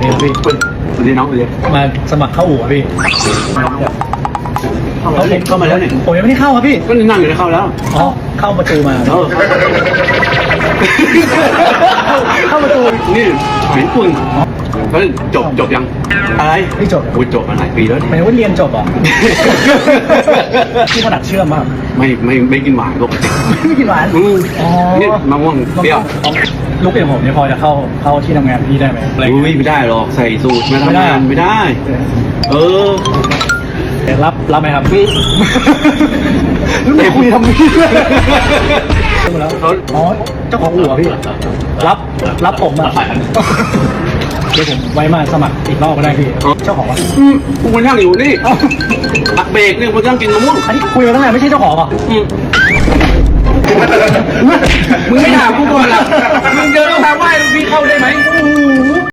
เรียนพี่คุณคุณดีน้องคุณดีมาสมัครเข้าอู่อะพี่เขาเข้ามาแล้วเนี่ยผมยังไม่ได้เข้าครับพี่ก็นั่งอยู่ในเข้าแล้วอ๋อเข้าประตูมา เออเข้า ประตูนี่เห็นคุณเฮ้ยจบจบยังอะไรพี่จบกูจบมาหลายปีแล้วหมายถึงว่าเรียนจบเหรอะพี่ถนัดเชื่อมมากไม่ไม่ไม่กินหวานปกติไม่กินหวานอืมอ๋อนี่มะม่วงเปรี้ยวลุกอย่างผมเนี่ยพอจะเข้าเข้าที่ทำงานพี่ได้ไหมอะไรอุ้ยไม่ได้หรอกใส่สูตรมาทำงานไม่ได้ เออ รับรับไหมครับอืมไม่คุยทำไมแล้วอ๋อเจ้าของอู่อะพี่ รับรับผมอะเดี๋ยวผมไว้มาสมัครอีกรอบก็ได้พี่ เจ้าของอะอืมกูมานั่งอยู่นี่อักเบรกเนี่ยกูนั่งกินมะม่วงอันนี้คุยมาตั้งแต่ไม่ใช่เจ้าของอะอืมมึงไม่ด่ากูก่อนล่ะมึงเดินเข้ามาไหว้ลูกพี่เข้าได้ไหม